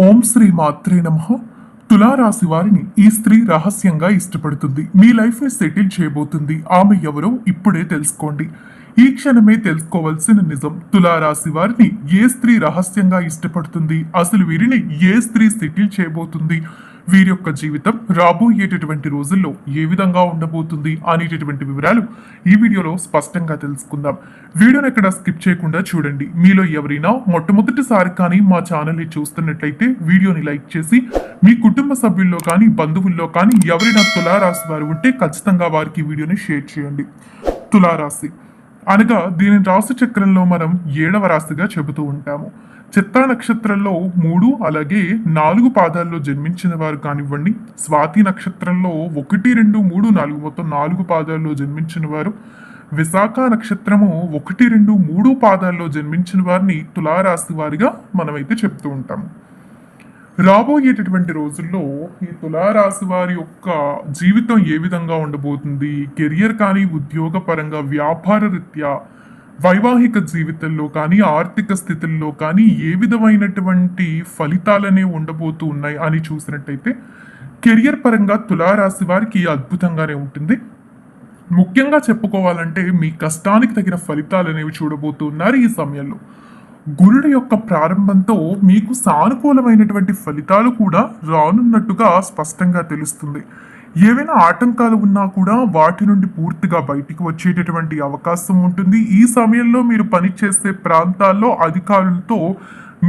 ఓం శ్రీ మాత్రే నమ. తులారాశి వారిని ఈ స్త్రీ రహస్యంగా ఇష్టపడుతుంది. మీ లైఫ్ని సెటిల్ చేయబోతుంది. ఆమె ఎవరో ఇప్పుడే తెలుసుకోండి. ఈ క్షణమే తెలుసుకోవాల్సిన నిజం తులారాశి వారిని ఏ స్త్రీ రహస్యంగా ఇష్టపడుతుంది? అసలు వీరిని ఏ స్త్రీ సెటిల్ చేయబోతుంది? వీరి యొక్క జీవితం రాబోయేటటువంటి రోజుల్లో ఏ విధంగా ఉండబోతుంది అనేటటువంటి వివరాలు ఈ వీడియోలో స్పష్టంగా తెలుసుకుందాం. వీడియోని ఎక్కడ స్కిప్ చేయకుండా చూడండి. మీలో ఎవరైనా మొట్టమొదటిసారి కానీ మా ఛానల్ని చూస్తున్నట్లయితే వీడియోని లైక్ చేసి మీ కుటుంబ సభ్యుల్లో కానీ బంధువుల్లో కానీ ఎవరైనా తులారాశి వారు ఉంటే ఖచ్చితంగా వారికి వీడియోని షేర్ చేయండి. తులారాశి అనగా దీని రాశి చక్రంలో మనం ఏడవ రాశిగా చెబుతూ ఉంటాము. చిత్తా నక్షత్రంలో మూడు అలాగే నాలుగు పాదాల్లో జన్మించిన వారు కానివ్వండి స్వాతి నక్షత్రంలో ఒకటి రెండు మూడు నాలుగు మొత్తం నాలుగు పాదాల్లో జన్మించిన వారు విశాఖ నక్షత్రము ఒకటి రెండు మూడు పాదాల్లో జన్మించిన వారిని తులారాశి వారిగా మనమైతే చెప్తూ ఉంటాము. రాబోయేటటువంటి రోజుల్లో ఈ తులారాశి వారి యొక్క జీవితం ఏ విధంగా ఉండబోతుంది? కెరియర్ కానీ ఉద్యోగ పరంగా వ్యాపార రీత్యా వైవాహిక జీవితంలో కానీ ఆర్థిక స్థితుల్లో కానీ ఏ విధమైనటువంటి ఫలితాలనే ఉండబోతూ ఉన్నాయి అని చూసినట్టయితే కెరియర్ పరంగా తులారాశి వారికి అద్భుతంగానే ఉంటుంది. ముఖ్యంగా చెప్పుకోవాలంటే మీ కష్టానికి తగిన ఫలితాలు అనేవి చూడబోతున్నారు ఈ సమయంలో. గురుడు యొక్క ప్రారంభంతో మీకు సానుకూలమైనటువంటి ఫలితాలు కూడా రానున్నట్టుగా స్పష్టంగా తెలుస్తుంది. ఏవైనా ఆటంకాలు ఉన్నా కూడా వాటి నుండి పూర్తిగా బయటికి వచ్చేటటువంటి అవకాశం ఉంటుంది. ఈ సమయంలో మీరు పనిచేసే ప్రాంతాల్లో అధికారులతో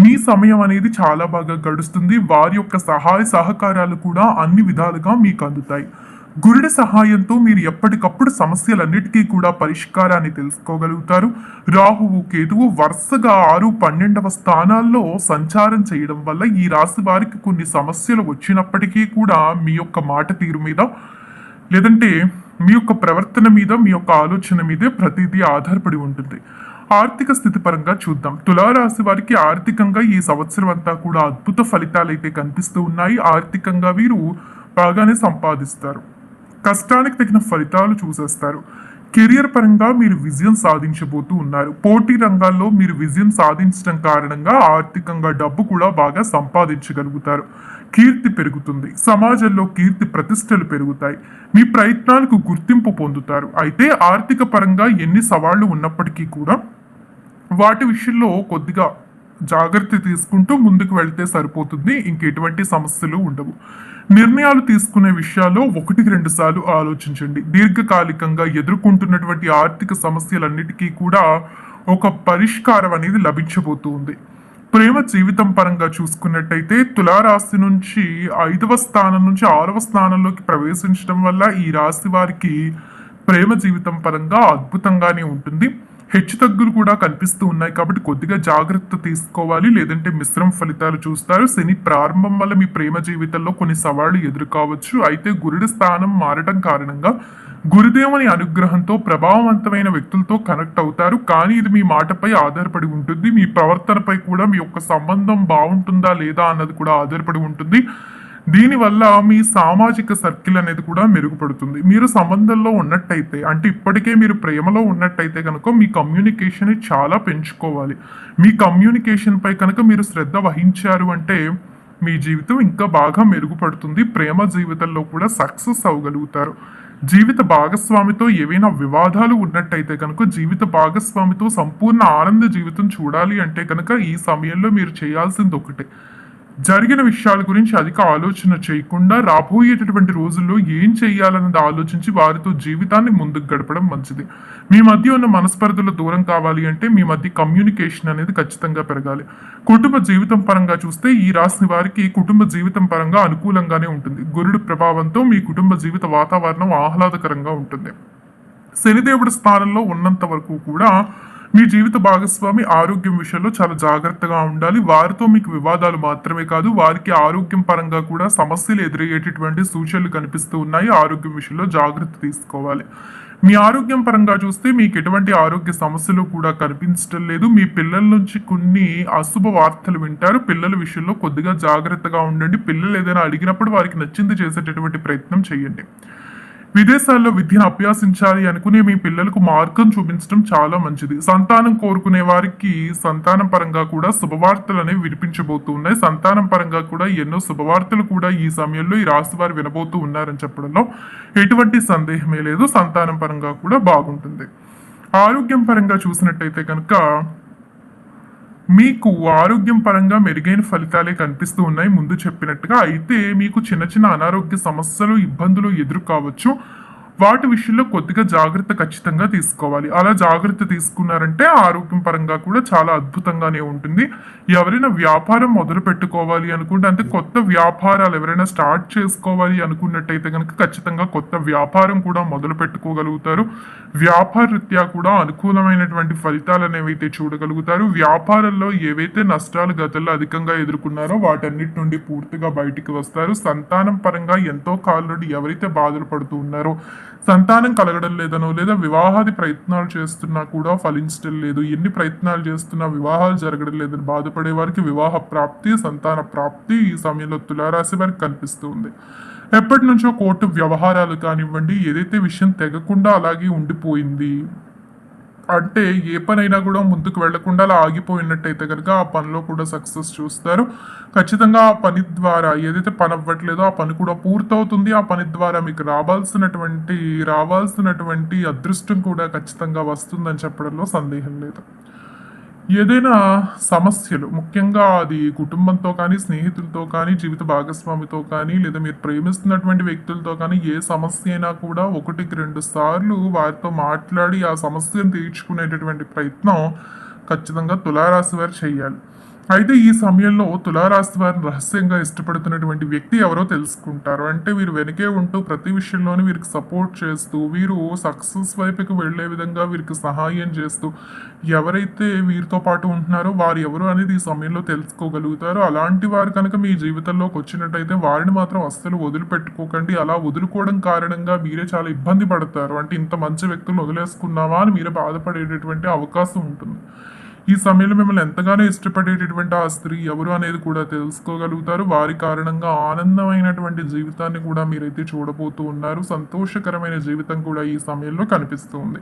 మీ సమయం అనేది చాలా బాగా గడుస్తుంది. వారి యొక్క సహాయ సహకారాలు కూడా అన్ని విధాలుగా మీకు అందుతాయి. గురుడి సహాయంతో మీరు ఎప్పటికప్పుడు సమస్యలన్నిటికీ కూడా పరిష్కారాన్ని తెలుసుకోగలుగుతారు. రాహువు కేతువు వరుసగా ఆరు పన్నెండవ స్థానాల్లో సంచారం చేయడం వల్ల ఈ రాశి వారికి కొన్ని సమస్యలు వచ్చినప్పటికీ కూడా మీ యొక్క మాట తీరు మీద లేదంటే మీ యొక్క ప్రవర్తన మీద మీ యొక్క ఆలోచన మీదే ప్రతిదీ ఆధారపడి ఉంటుంది. ఆర్థిక స్థితి పరంగా చూద్దాం. తులారాశి వారికి ఆర్థికంగా ఈ సంవత్సరం అంతా కూడా అద్భుత ఫలితాలు అయితే కనిపిస్తూ ఉన్నాయి. ఆర్థికంగా వీరు బాగానే సంపాదిస్తారు. కష్టానికి తగిన ఫలితాలు చూసేస్తారు. కెరియర్ పరంగా మీరు విజయం సాధించబోతూ ఉన్నారు. పోటీ రంగాల్లో మీరు విజయం సాధించడం కారణంగా ఆర్థికంగా డబ్బు కూడా బాగా సంపాదించగలుగుతారు. కీర్తి పెరుగుతుంది. సమాజంలో కీర్తి ప్రతిష్టలు పెరుగుతాయి. మీ ప్రయత్నాలకు గుర్తింపు పొందుతారు. అయితే ఆర్థిక పరంగా ఎన్ని సవాళ్ళు ఉన్నప్పటికీ కూడా వాటి విషయంలో కొద్దిగా జాగ్రత్త తీసుకుంటూ ముందుకు వెళ్తే సరిపోతుంది. ఇంకెటువంటి సమస్యలు ఉండవు. నిర్ణయాలు తీసుకునే విషయాల్లో ఒకటికి రెండు సార్లు ఆలోచించండి. దీర్ఘకాలికంగా ఎదుర్కొంటున్నటువంటి ఆర్థిక సమస్యలన్నిటికీ కూడా ఒక పరిష్కారం అనేది లభించబోతుంది. ప్రేమ జీవితం పరంగా చూసుకున్నట్టయితే తులారాశి నుంచి ఐదవ స్థానం నుంచి ఆరవ స్థానంలోకి ప్రవేశించడం వల్ల ఈ రాశి వారికి ప్రేమ జీవితం పరంగా అద్భుతంగానే ఉంటుంది. హెచ్చు తగ్గులు కూడా కనిపిస్తూ ఉన్నాయి. కాబట్టి కొద్దిగా జాగ్రత్త తీసుకోవాలి. లేదంటే మిశ్రమ ఫలితాలు చూస్తారు. శని ప్రారంభం వల్ల మీ ప్రేమ జీవితంలో కొన్ని సవాళ్ళు ఎదుర్కోవచ్చు. అయితే గురుడి స్థానం మారటం కారణంగా గురుదేవుని అనుగ్రహంతో ప్రభావవంతమైన వ్యక్తులతో కనెక్ట్ అవుతారు. కానీ ఇది మీ మాటపై ఆధారపడి ఉంటుంది. మీ ప్రవర్తనపై కూడా మీ యొక్క సంబంధం బాగుంటుందా లేదా అన్నది కూడా ఆధారపడి ఉంటుంది. దీనివల్ల మీ సామాజిక సర్కిల్ అనేది కూడా మెరుగుపడుతుంది. మీరు సంబంధంలో ఉన్నట్టయితే అంటే ఇప్పటికే మీరు ప్రేమలో ఉన్నట్టయితే కనుక మీ కమ్యూనికేషన్ చాలా పెంచుకోవాలి. మీ కమ్యూనికేషన్పై కనుక మీరు శ్రద్ధ వహించారు అంటే మీ జీవితం ఇంకా బాగా మెరుగుపడుతుంది. ప్రేమ జీవితంలో కూడా సక్సెస్ అవ్వగలుగుతారు. జీవిత భాగస్వామితో ఏవైనా వివాదాలు ఉన్నట్టయితే కనుక జీవిత భాగస్వామితో సంపూర్ణ ఆనంద జీవితం చూడాలి అంటే కనుక ఈ సమయంలో మీరు చేయాల్సింది ఒకటే జరిగిన విషయాల గురించి అధిక ఆలోచన చేయకుండా రాబోయేటటువంటి రోజుల్లో ఏం చేయాలన్నది ఆలోచించి వారితో జీవితాన్ని ముందుకు గడపడం మంచిది. మీ మధ్య ఉన్న మనస్పర్ధలు దూరం కావాలి అంటే మీ మధ్య కమ్యూనికేషన్ అనేది ఖచ్చితంగా పెరగాలి. కుటుంబ జీవితం పరంగా చూస్తే ఈ రాసిన వారికి కుటుంబ జీవితం పరంగా అనుకూలంగానే ఉంటుంది. గురుడు ప్రభావంతో మీ కుటుంబ జీవిత వాతావరణం ఆహ్లాదకరంగా ఉంటుంది. శనిదేవుడి స్థానంలో ఉన్నంత వరకు కూడా మీ జీవిత భాగస్వామి ఆరోగ్యం విషయంలో చాలా జాగ్రత్తగా ఉండాలి. వారితో మీకు వివాదాలు మాత్రమే కాదు వారికి ఆరోగ్యం పరంగా కూడా సమస్యలు ఎదురయ్యేటటువంటి సూచనలు కనిపిస్తూ ఉన్నాయి. ఆరోగ్యం విషయంలో జాగ్రత్త తీసుకోవాలి. మీ ఆరోగ్యం పరంగా చూస్తే మీకు ఎటువంటి ఆరోగ్య సమస్యలు కూడా కనిపించడం లేదు. మీ పిల్లల నుంచి కొన్ని అశుభ వార్తలు వింటారు. పిల్లల విషయంలో కొద్దిగా జాగ్రత్తగా ఉండండి. పిల్లలు ఏదైనా అడిగినప్పుడు వారికి నచ్చింది చేసేటటువంటి ప్రయత్నం చేయండి. విదేశాల్లో విద్యను అభ్యాసించాలి అనుకునే మీ పిల్లలకు మార్గం చూపించడం చాలా మంచిది. సంతానం కోరుకునే వారికి సంతానం పరంగా కూడా శుభవార్తలు అనేవి వినిపించబోతూ ఉన్నాయి సంతానం పరంగా కూడా ఎన్నో శుభవార్తలు కూడా ఈ సమయంలో ఈ రాశి వారు వినబోతూ ఉన్నారని చెప్పడంలో ఎటువంటి సందేహమే లేదు. సంతానం పరంగా కూడా బాగుంటుంది. ఆరోగ్యం పరంగా చూసినట్టయితే కనుక మీకు ఆరోగ్యం పరంగా మెరుగైన ఫలితాలే కనిపిస్తూ ఉన్నాయి. ముందు చెప్పినట్టుగా అయితే మీకు చిన్న చిన్న అనారోగ్య సమస్యలు ఇబ్బందులు ఎదురు కావచ్చు వాటి విషయంలో కొద్దిగా జాగ్రత్త ఖచ్చితంగా తీసుకోవాలి. అలా జాగ్రత్త తీసుకున్నారంటే ఆరోగ్యం పరంగా కూడా చాలా అద్భుతంగానే ఉంటుంది. ఎవరైనా వ్యాపారం మొదలు పెట్టుకోవాలి అనుకుంటే అంటే కొత్త వ్యాపారాలు ఎవరైనా స్టార్ట్ చేసుకోవాలి అనుకున్నట్టయితే కనుక ఖచ్చితంగా కొత్త వ్యాపారం కూడా మొదలు పెట్టుకోగలుగుతారు. వ్యాపార రీత్యా కూడా అనుకూలమైనటువంటి ఫలితాలు అనేవి అయితే చూడగలుగుతారు. వ్యాపారంలో ఏవైతే నష్టాలు గతంలో అధికంగా ఎదుర్కొన్నారో వాటన్నిటి నుండి పూర్తిగా బయటికి వస్తారు. సంతానం పరంగా ఎంతో కాలం నుండి ఎవరైతే బాధలు పడుతూ ఉన్నారో సంతానం కలగడం లేదనో లేదా వివాహాది ప్రయత్నాలు చేస్తున్నా కూడా ఫలించడం లేదు ఎన్ని ప్రయత్నాలు చేస్తున్నా వివాహాలు జరగడం లేదని బాధపడే వారికి వివాహ ప్రాప్తి సంతాన ప్రాప్తి ఈ సమయంలో తులారాశి వారికి కనిపిస్తుంది. ఎప్పటి నుంచో కోర్టు వ్యవహారాలు కానివ్వండి ఏదైతే విషయం తెగకుండా అలాగే ఉండిపోయింది అంటే ఏ పనైనా కూడా ముందుకు వెళ్ళకుండా అలా ఆగిపోయినట్టయితే కనుక ఆ పనిలో కూడా సక్సెస్ చూస్తారు. ఖచ్చితంగా ఆ పని ద్వారా ఏదైతే పని అవ్వట్లేదో ఆ పని కూడా పూర్తవుతుంది. ఆ పని ద్వారా మీకు రావాల్సినటువంటి రావాల్సినటువంటి అదృష్టం కూడా ఖచ్చితంగా వస్తుందని చెప్పడంలో సందేహం లేదు. ఏదైనా సమస్యలు ముఖ్యంగా అది కుటుంబంతో కానీ స్నేహితులతో కానీ జీవిత భాగస్వామితో కానీ లేదా మీరు ప్రేమిస్తున్నటువంటి వ్యక్తులతో కానీ ఏ సమస్య అయినా కూడా ఒకటికి రెండు సార్లు వారితో మాట్లాడి ఆ సమస్యను తీర్చుకునేటటువంటి ప్రయత్నం ఖచ్చితంగా తులారాశి వారు చేయాలి. అయితే ఈ సమయంలో తులారాశి వారిని రహస్యంగా ఇష్టపడుతున్నటువంటి వ్యక్తి ఎవరో తెలుసుకుంటారు. అంటే వీరు వెనకే ఉంటూ ప్రతి విషయంలోనూ వీరికి సపోర్ట్ చేస్తూ వీరు సక్సెస్ వైపుకి వెళ్ళే విధంగా వీరికి సహాయం చేస్తూ ఎవరైతే వీరితో పాటు ఉంటున్నారో వారు ఎవరు అనేది ఈ సమయంలో తెలుసుకోగలుగుతారో. అలాంటి వారు కనుక మీ జీవితంలోకి వచ్చినట్టయితే వారిని మాత్రం అస్సలు వదిలిపెట్టుకోకండి. అలా వదులుకోవడం కారణంగా మీరే చాలా ఇబ్బంది పడతారు. అంటే ఇంత మంచి వ్యక్తులు వదిలేసుకున్నావా అని మీరే బాధపడేటటువంటి అవకాశం ఉంటుంది. ఈ సమయంలో మిమ్మల్ని ఎంతగానో ఇష్టపడేటటువంటి ఆ స్త్రీ ఎవరు అనేది కూడా తెలుసుకోగలుగుతారు. వారి కారణంగా ఆనందమైనటువంటి జీవితాన్ని కూడా మీరైతే చూడబోతూ ఉన్నారు. సంతోషకరమైన జీవితం కూడా ఈ సమయంలో కనిపిస్తుంది.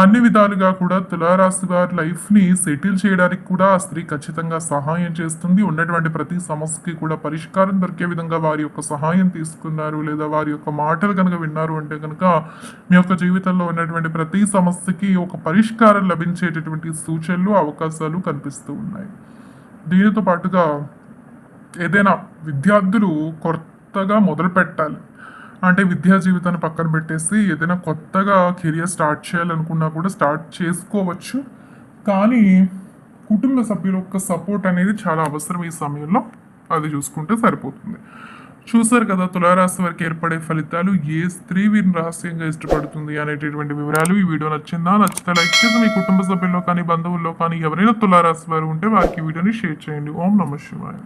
అన్ని విధాలుగా కూడా తులారాశి వారి లైఫ్ని సెటిల్ చేయడానికి కూడా ఆ స్త్రీ ఖచ్చితంగా సహాయం చేస్తుంది. ఉన్నటువంటి ప్రతి సమస్యకి కూడా పరిష్కారం దొరికే విధంగా వారి యొక్క సహాయం తీసుకున్నారు లేదా వారి యొక్క మాటలు కనుక విన్నారు అంటే కనుక మీ యొక్క జీవితంలో ఉన్నటువంటి ప్రతి సమస్యకి ఒక పరిష్కారం లభించేటటువంటి సూచనలు అవకాశాలు కనిపిస్తూ ఉన్నాయి. దీనితో పాటుగా ఏదైనా విద్యార్థులు కొత్తగా మొదలు పెట్టాలి. అంటే విద్యా జీవితాన్ని పక్కన పెట్టేసి ఏదైనా కొత్తగా కెరియర్ స్టార్ట్ చేయాలనుకున్నా కూడా స్టార్ట్ చేసుకోవచ్చు. కానీ కుటుంబ సభ్యుల యొక్క సపోర్ట్ అనేది చాలా అవసరం ఈ సమయంలో. అది చూసుకుంటే సరిపోతుంది. చూశారు కదా తులారాశి వారికి ఏర్పడే ఫలితాలు ఏ స్త్రీ వీరిని రహస్యంగా ఇష్టపడుతుంది అనేటటువంటి వివరాలు ఈ వీడియో నచ్చిందా? నచ్చితే లైక్ చేసి మీ కుటుంబ సభ్యుల్లో కానీ బంధువుల్లో కానీ ఎవరైనా తులారాశి వారు ఉంటే వారికి ఈ వీడియోని షేర్ చేయండి. ఓం నమ శివాయ.